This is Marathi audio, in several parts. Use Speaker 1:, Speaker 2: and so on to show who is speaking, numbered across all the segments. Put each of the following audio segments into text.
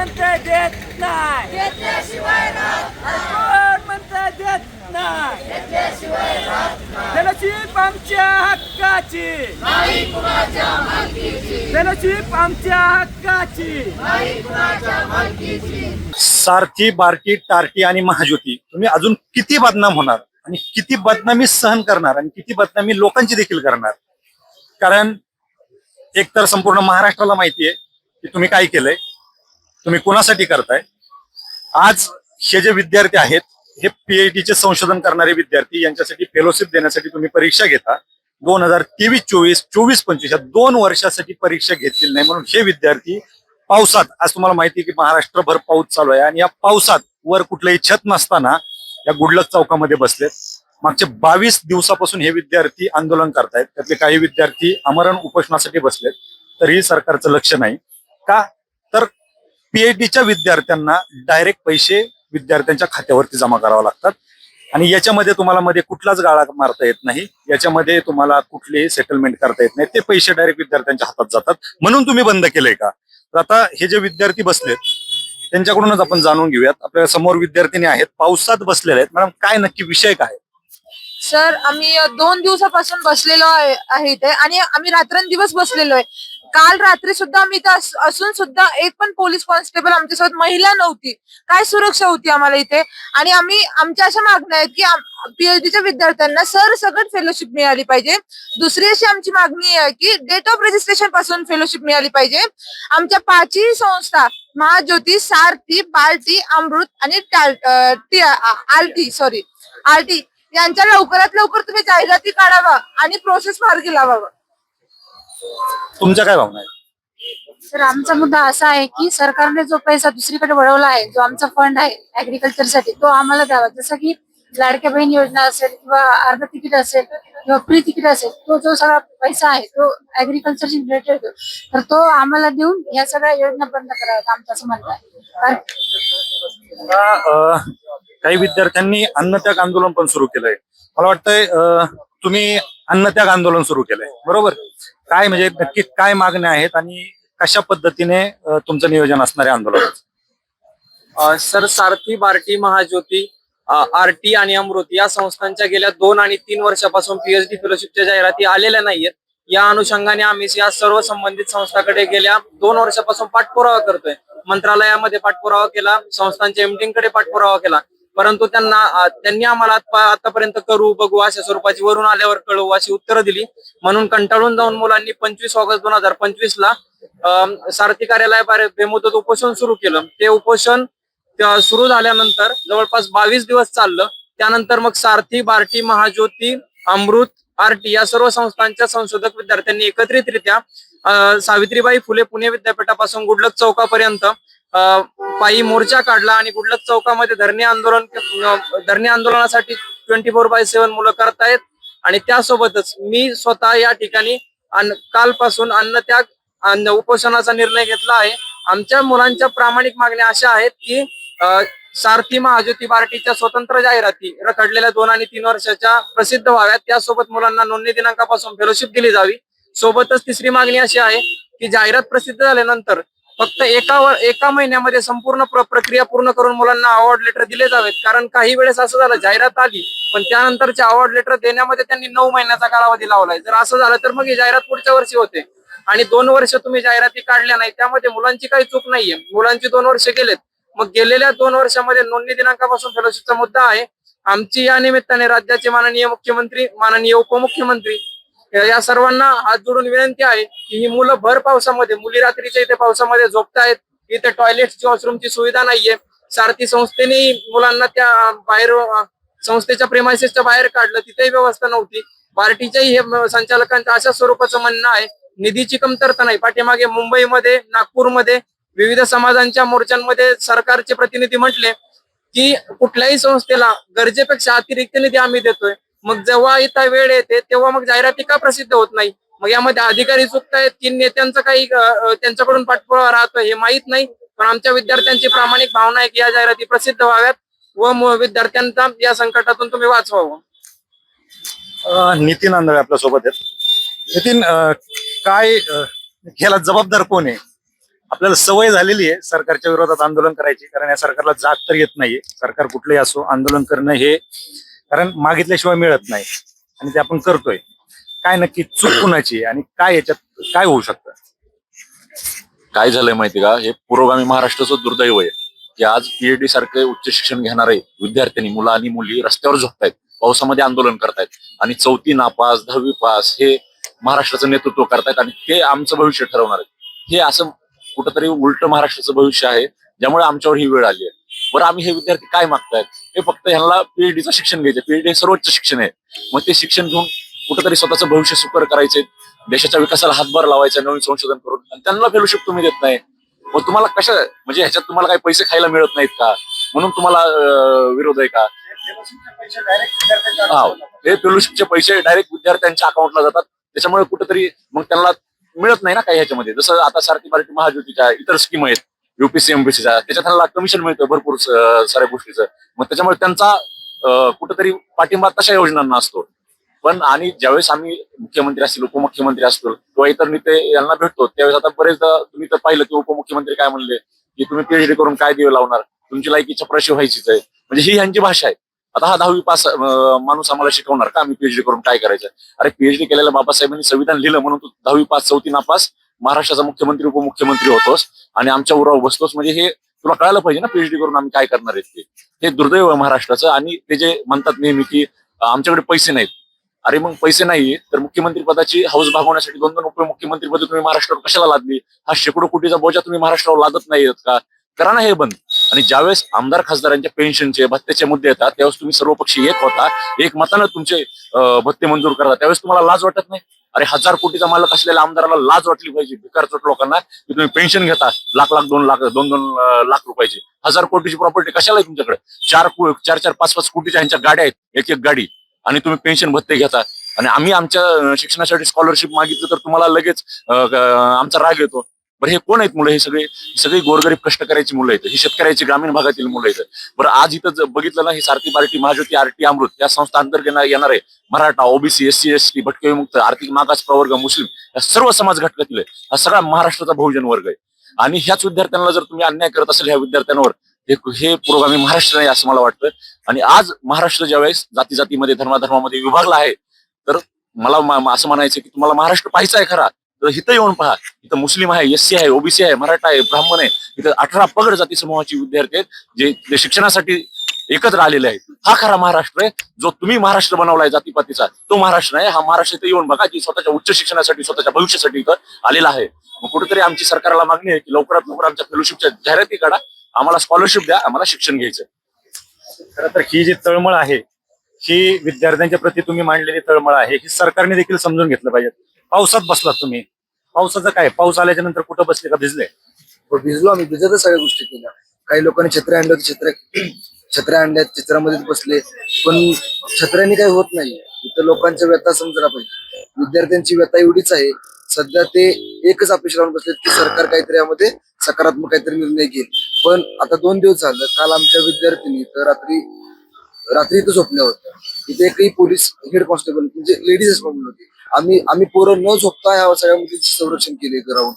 Speaker 1: म्हणते देत नाही. कोण म्हणते देत नाही? फेलोशिप आमच्या हक्काची. फेलोशिप आमच्या हक्काची.
Speaker 2: सारथी बारकी टार्टी आणि महाज्योती. तुम्ही अजून किती बदनाम होणार? आणि किती बदनामी सहन करणार? आणि किती बदनामी लोकांची देखील करणार? कारण एक तर संपूर्ण महाराष्ट्राला माहिती आहे की तुम्ही काय केलंय. तुम्ही कुणासाठी करताय? आज हे जे विद्यार्थी आहेत हे पीएचडी चे संशोधन करणारे विद्यार्थी यांच्यासाठी फेलोशिप देण्यासाठी तुम्ही परीक्षा घेता. दोन हजार तेवीस चोवीस चोवीस पंचवीस या दोन वर्षासाठी परीक्षा घेतलेली नाही म्हणून हे विद्यार्थी पावसात आज तुम्हाला माहिती आहे की महाराष्ट्रभर पाऊस चालू आहे आणि या पावसात वर कुठलंही छत नसताना या गुडलक चौकामध्ये बसलेत. मागचे बावीस दिवसापासून हे विद्यार्थी आंदोलन करतायत. त्यातले काही विद्यार्थी आमरण उपोषणासाठी बसलेत. तरीही सरकारचं लक्ष नाही. का पीएचडीच्या विद्यार्थ्यांना डायरेक्ट पैसे विद्यार्थ्यांच्या खात्यावरती जमा करावे लागतात. आणि याच्यामध्ये तुम्हाला मध्ये कुठलाच गाळा मारता येत नाही. याच्यामध्ये तुम्हाला कुठले सेटलमेंट करता येत नाही. ते पैसे डायरेक्ट विद्यार्थ्यांच्या हातात जातात. म्हणून तुम्ही बंद केलंय का? तर आता हे जे विद्यार्थी बसलेत त्यांच्याकडूनच आपण जाणून घेऊयात. आपल्यासमोर विद्यार्थिनी आहेत. पावसात बसलेले आहेत. मॅडम काय नक्की विषय काय?
Speaker 3: सर आम्ही दोन दिवसापासून बसलेलो आहे आहे इथे. आणि आम्ही रात्रंदिवस बसलेलो आहे. काल रात्री सुद्धा आम्ही इथे असून सुद्धा एक पण पोलीस कॉन्स्टेबल आमच्यासोबत महिला नव्हती. काय सुरक्षा होती आम्हाला इथे? आणि आम्ही आमच्या अशा मागण्या आहेत की पीएचडीच्या विद्यार्थ्यांना सर सगळं फेलोशिप मिळाली पाहिजे. दुसरी अशी आमची मागणी आहे की डेट ऑफ रजिस्ट्रेशनपासून फेलोशिप मिळाली पाहिजे. आमच्या पाचही संस्था महाज्योती सारथी बालटी अमृत आणि टाल- टी- आलटी सॉरी आलटी यांच्या लवकरात लवकर तुम्ही जाहिराती काढावा आणि प्रोसेस मार्गी लावावा.
Speaker 2: तुमच्या काय भावना आहेत?
Speaker 4: तर आमचा मुद्दा असा आहे की सरकारने जो पैसा दुसरीकडे वळवला आहे जो आमचा फंड आहे ऍग्रिकल्चरसाठी तो आम्हाला द्यावा. जसं की लाडक्या बहीण योजना असेल किंवा अर्ध तिकीट असेल किंवा फ्री तिकीट असेल तो जो सगळा पैसा आहे तो ऍग्रिकल्चरशी रिलेटेड तर तो आम्हाला देऊन या सगळ्या योजना बंद कराव्यात आमचं असं म्हणणं आहे. कारण
Speaker 2: आता, अं, काही विद्यार्थ्यांनी अन्नत्याग आंदोलन पण सुरू केलंय. मला वाटतंय अं, तुम्ही अन्नत्याग आंदोलन सुरू केलंय. बरोबर? काय म्हणजे नक्की काय मागण्या आहेत आणि कशा पद्धतीने तुमचं नियोजन असणार आहे आंदोलनाचं?
Speaker 5: सर सारथी बार्टी महाज्योती आरटी आणि अमृत या संस्थांच्या गेल्या दोन आणि तीन वर्षापासून पीएचडी फेलोशिपच्या जाहिराती आलेल्या नाहीयेत. या अनुषंगाने आम्ही या सर्व संबंधित संस्थाकडे गेल्या दोन वर्षापासून पाठपुरावा करतोय. मंत्रालयामध्ये पाठपुरावा केला संस्थांच्या एमटींकडे कडे पाठपुरावा केला. परंतु त्यांना त्यांनी आम्हाला आतापर्यंत करू बघू अशा स्वरूपाची वरून आल्यावर कळवू अशी उत्तरं दिली. म्हणून कंटाळून जाऊन मुलांनी पंचवीस ऑगस्ट दोन हजार पंचवीस ला सारथी कार्यालयाबाहेर बेमुदत उपोषण सुरू केलं. ते उपोषण सुरू झाल्यानंतर जवळपास बावीस दिवस चाललं. त्यानंतर मग सारथी बार्टी महाज्योती अमृत आरटी या सर्व संस्थांच्या संशोधक विद्यार्थ्यांनी एकत्रितरित्या सावित्रीबाई फुले पुणे विद्यापीठापासून गुडलक चौकापर्यंत पायी मोर्चा काढला आणि गुडलक चौकामध्ये धरणे आंदोलन धरणे आंदोलनासाठी ट्वेंटी फोर बाय सेव्हन मुलं करतायत. आणि त्यासोबतच मी स्वतः या ठिकाणी अन्न- कालपासून अन्नत्याग अन्न उपोषणाचा निर्णय घेतला आहे. आमच्या मुलांच्या प्रामाणिक मागण्या अशा आहेत की सारथी महाज्योती पार्टीच्या स्वतंत्र जाहिराती रखडलेल्या दोन आणि तीन वर्षाच्या प्रसिद्ध व्हाव्यात. त्यासोबत मुलांना नोंदणी दिनांकापासून फेलोशिप दिली जावी. सोबतच तिसरी मागणी अशी आहे की जाहिरात प्रसिद्ध झाल्यानंतर फक्त एका एका महिन्यामध्ये संपूर्ण प्र- प्रक्रिया पूर्ण करून मुलांना अवॉर्ड लेटर दिले जावेत. कारण काही वेळेस असं झालं जाहिरात आली पण त्यानंतरचे अवॉर्ड लेटर देण्यामध्ये त्यांनी नऊ महिन्याचा कालावधी लावलाय. जर असं झालं तर मग ही जाहिरात पुढच्या वर्षी होते. आणि दोन वर्ष तुम्ही जाहिराती काढल्या नाही त्यामध्ये मुलांची काही चूक नाहीये. मुलांची दोन वर्ष गेलेत. मग गेलेल्या दोन वर्षामध्ये नोंदणी दिनांकापासून फेलोशिपचा मुद्दा आहे. आमची या निमित्ताने राज्याचे माननीय मुख्यमंत्री माननीय उपमुख्यमंत्री या सर्वांना हात जोडून विनंती आहे की ही मुलं भर पावसामध्ये मुली रात्रीच्या इथे पावसामध्ये झोपतायत इथे टॉयलेटची वॉशरूमची सुविधा नाहीये. सारथी संस्थेने मुलांना त्या बाहेर संस्थेच्या प्रेमायसेसच्या बाहेर काढलं तिथेही व्यवस्था नव्हती. पार्टीच्याही हे संचालकांचं अशा स्वरूपाचं म्हणणं आहे निधीची कमतरता नाही. पाठीमागे मुंबईमध्ये नागपूरमध्ये विविध समाजांच्या मोर्चांमध्ये सरकारचे प्रतिनिधी म्हटले की कुठल्याही संस्थेला गरजेपेक्षा अतिरिक्त निधी आम्ही देतोय. मग जेव्हा इथं वेळ येते तेव्हा मग जाहिराती का प्रसिद्ध होत नाही? मग यामध्ये अधिकारी चुकतायत की नेत्यांचं काही त्यांच्याकडून पाठपुरावा राहतोय हे माहीत नाही. पण आमच्या विद्यार्थ्यांची प्रामाणिक भावना आहे की या जाहिराती प्रसिद्ध व्हाव्यात व विद्यार्थ्यांचा या संकटातून तुम्ही वाचवावं.
Speaker 2: नितीन आंधळे आपल्यासोबत आहेत. नितीन काय ह्याला जबाबदार कोण आहे? आपल्याला सवय झालेली आहे सरकारच्या विरोधात आंदोलन करायची कारण या सरकारला जाग तर येत नाहीये. सरकार कुठलंही असो आंदोलन करणं हे कारण मागितल्याशिवाय मिळत नाही. आणि ते आपण करतोय. काय नक्की चूक कुणाची आणि काय याच्यात काय होऊ शकतं?
Speaker 6: काय झालंय माहिती का? हे पुरोगामी महाराष्ट्राचं दुर्दैव आहे. की आज पीएचडी सारखे उच्च शिक्षण घेणारे विद्यार्थ्यांनी मुलं आणि मुली रस्त्यावर झोपतायत पावसामध्ये आंदोलन करतायत आणि चौथी नापास दहावी पास हे महाराष्ट्राचं नेतृत्व करतायत आणि ते आमचं भविष्य ठरवणार आहेत. हे असं कुठंतरी उलट महाराष्ट्राचं भविष्य आहे ज्यामुळे आमच्यावर ही वेळ आली आहे. बरं आम्ही हे विद्यार्थी काय मागतायत? हे फक्त ह्यांना पीएचडीचं शिक्षण घ्यायचं पीएचडी हे सर्वोच्च शिक्षण आहे. मग ते शिक्षण घेऊन कुठेतरी स्वतःचं भविष्य सुकर करायचे देशाच्या विकासाला हातभार लावायचा नवीन संशोधन करून. आणि त्यांना फेलोशिप तुम्ही देत नाही. मग तुम्हाला कशा म्हणजे ह्याच्यात तुम्हाला काही पैसे खायला मिळत नाहीत का? म्हणून तुम्हाला विरोध आहे का? हा हे फेलोशिपचे पैसे डायरेक्ट विद्यार्थ्यांच्या अकाउंटला जातात. त्याच्यामुळे कुठेतरी मग त्यांना मिळत नाही ना काही ह्याच्यामध्ये. जसं आता सारखी मराठी महाज्योतीच्या इतर स्कीम आहेत. युपीसी एमपीसीच्या त्याच्यात त्यांना कमिशन मिळतं भरपूर साऱ्या गोष्टीचं. मग त्याच्यामुळे त्यांचा कुठंतरी कुठेतरी पाठिंबा तशा योजनांना असतो. पण आणि ज्यावेळेस आम्ही मुख्यमंत्री असतील उपमुख्यमंत्री असतो किंवा इतर नेते यांना भेटतो त्यावेळेस आता बरेचदा तुम्ही तर पाहिलं की उपमुख्यमंत्री काय म्हणले की तुम्ही पीएचडी करून काय दिवे लावणार तुमची लायकी चपराशी व्हायचीच आहे. म्हणजे ही ह्यांची भाषा आहे. आता हा दहावी पास माणूस आम्हाला शिकवणार का? आम्ही पीएचडी करून काय करायचं? अरे पीएचडी केलेल्या बाबासाहेबांनी संविधान लिहिलं म्हणून तू दहावी पास चौथी नापास महाराष्ट्राचा मुख्यमंत्री उपमुख्यमंत्री होतोस आणि आमच्या उरावर बसतोस म्हणजे हे तुला कळायला पाहिजे ना पीएचडी करून आम्ही काय करणार आहेत ते. हे दुर्दैव आहे महाराष्ट्राचं आणि ते जे म्हणतात नेहमी की आमच्याकडे पैसे नाहीत. अरे मग पैसे नाही तर मुख्यमंत्री पदाची हौस भागवण्यासाठी दोन दोन उपमुख्यमंत्री पद तुम्ही महाराष्ट्रावर कशाला लादली? हा शेकडो कोटीचा बोजा तुम्ही महाराष्ट्रावर लादत नाही का? करा ना हे बंद. आणि ज्यावेळेस आमदार खासदारांच्या पेन्शनचे भत्त्याचे मुद्दे येतात त्यावेळेस तुम्ही सर्वपक्षी एक होता एक मतानं तुमचे भत्ते मंजूर करता. त्यावेळेस तुम्हाला लाज वाटत नाही? अरे हजार कोटीचा मालक असलेल्या आमदाराला लाज वाटली पाहिजे भिकारचोट लोकांना की तुम्ही पेन्शन घेता लाख लाख दोन लाख दोन दोन लाख रुपयाची. हजार कोटीची प्रॉपर्टी कशाला आहे तुमच्याकडे? चार चार चार पाच पाच कोटीच्या यांच्या गाड्या आहेत एक एक गाडी. आणि तुम्ही पेन्शन भत्ते घेता. आणि आम्ही आमच्या शिक्षणासाठी स्कॉलरशिप मागितलं तर तुम्हाला लगेच आमचा राग येतो. बरं हे कोण आहेत मुलं? हे सगळे सगळे सगळी गोरगरीब करायची मुलं आहेत. ही शेतकऱ्याची ग्रामीण भागातील मुलं आहेत. बरं आज इथं बघितलं ना ही सारथी पार्टी महाज्योती आरटी अमृत या संस्था अंतर्गत येणार आहे. Maratha OBC S C S भटके मुक्त आर्थिक मागास प्रवर्ग मुस्लिम या सर्व समाज घटकातील हा सगळा महाराष्ट्राचा बहुजन वर्ग आहे. आणि ह्याच विद्यार्थ्यांना जर तुम्ही अन्याय करत असेल ह्या विद्यार्थ्यांवर हे पुरोगामी महाराष्ट्र नाही असं मला वाटतं. आणि आज महाराष्ट्र ज्यावेळेस जाती जातीमध्ये धर्माधर्मामध्ये विभागला आहे तर मला असं म्हणायचं की तुम्हाला महाराष्ट्र पाहायचा आहे खरा. इथं येऊन पहा. इथं मुस्लिम आहे एस सी आहे ओबीसी आहे मराठा आहे ब्राह्मण आहे. इथं अठरा पगड जाती समूहाची विद्यार्थी आहेत जे जे शिक्षणासाठी एकत्र आलेले आहेत. हा खरा महाराष्ट्र आहे जो तुम्ही महाराष्ट्र बनवलाय जातीपातीचा. तो महाराष्ट्र आहे हा महाराष्ट्र इथं येऊन बघा की स्वतःच्या उच्च शिक्षणासाठी स्वतःच्या भविष्यासाठी इथं आलेला आहे. मग कुठेतरी आमची सरकारला मागणी आहे की लवकरात लवकर आमच्या फेलोशिपच्या जाहिराती काढा आम्हाला स्कॉलरशिप द्या आम्हाला शिक्षण घ्यायचं
Speaker 2: खरं तर ही जी तळमळ आहे ही विद्यार्थ्यांच्या प्रती तुम्ही मांडलेली तळमळ आहे ही सरकारने देखील समजून घेतलं पाहिजे. पावसात बसलात तुम्ही. पावसाचं काय? पाऊस आल्याच्यानंतर कुठं बसले का भिजले?
Speaker 7: हो, भिजलो आम्ही. भिजतच सगळ्या गोष्टी केल्या. काही लोकांनी छत्र्या आणल्या होत्या छत्र्या छत्र्या आणल्या चित्रामध्येच बसले. पण छत्र्यांनी काही होत नाही. इथं लोकांच्या व्यथा समजायला पाहिजे. विद्यार्थ्यांची व्यथा एवढीच आहे. सध्या ते एकच अपेक्षा लावून बसले की सरकार काहीतरी यामध्ये सकारात्मक काहीतरी निर्णय घेईल. पण आता दोन दिवस झालं. काल आमच्या विद्यार्थिनी तर रात्री रात्री इथं झोपल्या होत्या. इथे एकही पोलीस हेड कॉन्स्टेबल म्हणजे लेडीज कॉन्स्टेबल होती. आम्ही आम्ही पोरं न झोपता ह्या सगळ्या मुलींचे संरक्षण केले इथं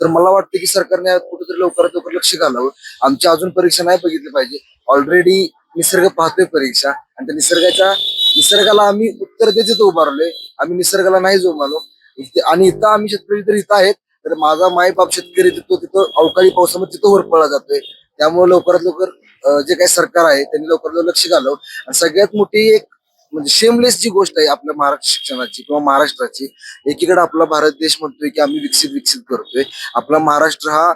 Speaker 7: तर मला वाटतं की सरकारने यात कुठेतरी लवकरात लवकर लक्ष घालावं. आमच्या अजून परीक्षा नाही बघितली पाहिजे. ऑलरेडी निसर्ग पाहतोय परीक्षा. आणि त्या निसर्गाच्या निसर्गाला आम्ही उत्तर देत तिथं उभारलोय. आम्ही निसर्गाला नाही जोमालो. आणि इथं आम्ही शेतकरी तर इथं आहेत तर माझा माय बाप शेतकरी तिथं तिथं अवकाळी पावसामध्ये तिथं होरपळला जातोय. त्यामुळे लवकरात लवकर जे काही सरकार आहे त्यांनी लवकरात लवकर लक्ष घालावं. आणि सगळ्यात मोठी एक म्हणजे शेमलेस जी गोष्ट आहे आपल्या महाराष्ट्र शिक्षणाची किंवा महाराष्ट्राची एकीकडे आपला भारत देश म्हणतोय की आम्ही विकसित विकसित करतोय आपला महाराष्ट्र हा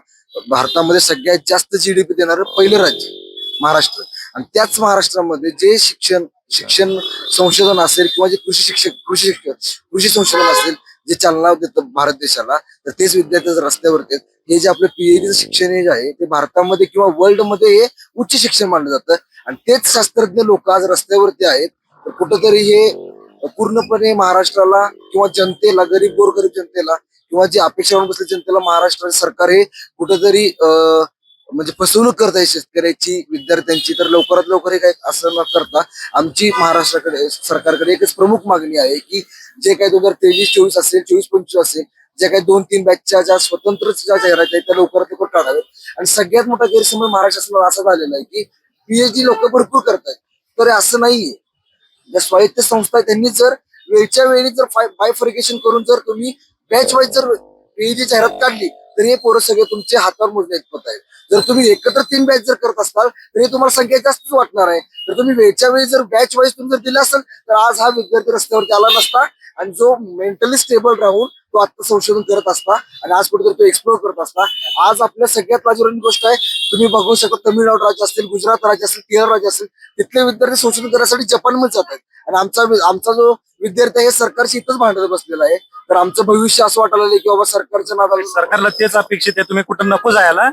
Speaker 7: भारतामध्ये सगळ्यात जास्त जीडीपी देणारं पहिलं राज्य महाराष्ट्र आणि त्याच महाराष्ट्रामध्ये जे शिक्षण शिक्षण संशोधन असेल किंवा जे कृषी शिक्षक कृषी शिक्षण कृषी संशोधन असेल जे चालना देतं भारत देशाला तर तेच विद्यार्थी रस्त्यावरती आहेत. हे जे आपलं पीएचडीचं शिक्षण हे जे आहे ते भारतामध्ये किंवा वर्ल्डमध्ये हे उच्च शिक्षण मानलं जातं आणि तेच शास्त्रज्ञ लोक आज रस्त्यावरती आहेत तर कुठंतरी हे पूर्णपणे महाराष्ट्राला किंवा जनतेला गरीब गोरगरीब जनतेला किंवा जी अपेक्षा बसले जनतेला महाराष्ट्र सरकार हे कुठंतरी म्हणजे फसवणूक करत आहे शेतकऱ्याची विद्यार्थ्यांची. तर लवकरात लवकर हे काय असं न करता आमची महाराष्ट्राकडे सरकारकडे एकच प्रमुख मागणी आहे की जे काही दोन हजार तेवीस चोवीस असेल चोवीस पंचवीस असेल ज्या काही दोन तीन बॅचच्या ज्या स्वतंत्र ज्या जाहिराती आहेत त्या लवकरात लवकर काढाव्यात. आणि सगळ्यात मोठा गैरसमज महाराष्ट्र असं असा झालेला आहे की पीएचडी लोक भरपूर करतायत. तर असं नाहीये. ज्या स्वायत्त संस्था आहेत त्यांनी जर वेळच्या वेळी जर बायफरिकेशन करून जर तुम्ही बॅच वाईज जर वेळीची जाहिरात काढली तर हे पोरं सगळे तुमचे हातावर मोजण्यात पत आहेत. जर तुम्ही एकत्र तीन बॅच जर करत असाल तर हे तुम्हाला संख्या जास्तच वाटणार आहे. तर तुम्ही वेळच्या वेळी जर बॅच वाईज तुम्ही जर दिला असेल तर आज हा विद्यार्थी रस्त्यावरती आला नसता. आणि जो मेंटली स्टेबल राहून तो आता संशोधन करत असता आणि आज कुठेतरी तो एक्सप्लोर करत असता. आज आपल्या सगळ्यात लाजवणी गोष्ट आहे तुम्ही बघू शकता तमिळनाडू राज्य असेल गुजरात राज्य असेल केरळ राज्य असेल तिथले विद्यार्थी संशोधन करण्यासाठी जपानमध्ये जात आहेत. आणि आमचा आमचा जो विद्यार्थी आहे सरकारशी इथंच भांडत बसलेला आहे. तर आमचं भविष्य असं वाटायला लागलं की बाबा सरकारच्या नादाला
Speaker 2: सरकारला तेच अपेक्षित आहे तुम्ही कुठं नको जायला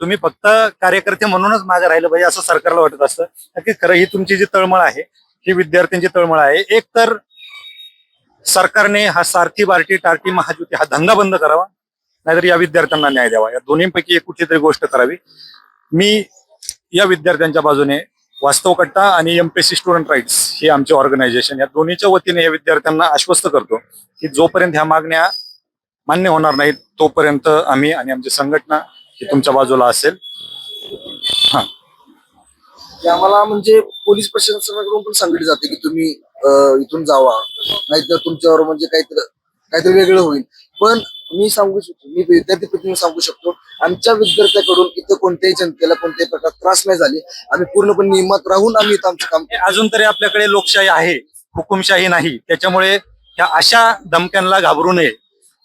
Speaker 2: तुम्ही फक्त कार्यकर्ते म्हणूनच मागे राहिलं पाहिजे असं सरकारला वाटत असतं. नक्की खरं ही तुमची जी तळमळ आहे ही विद्यार्थ्यांची तळमळ आहे. एक तर सरकारने हा सारथी बार्टी टार्टी महाजुती हा धंदा बंद करावा नाहीतर या विद्यार्थ्यांना न्याय द्यावा. या दोन्हीपैकी एक कुठली तरी गोष्ट करावी. मी या विद्यार्थ्यांच्या बाजूने वास्तव कट्टा आणि एमपीएससी स्टुडंट राईट्स हे आमचे ऑर्गनायझेशन या दोन्हीच्या वतीने या विद्यार्थ्यांना आश्वस्त करतो की जोपर्यंत ह्या मागण्या मान्य होणार नाहीत तोपर्यंत आम्ही आणि आमची संघटना ही तुमच्या बाजूला असेल. हा.
Speaker 7: आम्हाला म्हणजे पोलीस प्रशासनाकडून पण सांगितले जाते की तुम्ही इथून जावा. नाहीतर तुमच्यावर म्हणजे काहीतरी काहीतरी वेगळं होईल. पण मी सांगू शकतो मी विद्यार्थी प्रतिनिधी सांगू शकतो आमच्या विद्यार्थ्याकडून इथं कोणत्याही जनतेला कोणत्याही प्रकार त्रास नाही झाले. आम्ही पूर्णपणे नियमात राहून आम्ही इथं आमचं काम
Speaker 2: अजून तरी आपल्याकडे लोकशाही आहे हुकुमशाही नाही. त्याच्यामुळे ह्या अशा धमक्यांना घाबरू नये.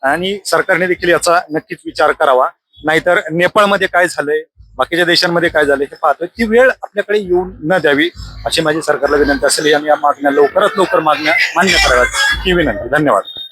Speaker 2: आणि सरकारने देखील याचा नक्कीच विचार करावा. नाहीतर नेपाळमध्ये काय झालंय बाकीच्या देशांमध्ये काय झालंय हे पाहतोय. ती वेळ आपल्याकडे येऊन न द्यावी अशी माझी सरकारला विनंती असेल. आणि या मागण्या लवकरात लवकर मागण्या मान्य कराव्यात. ही विनंती. धन्यवाद.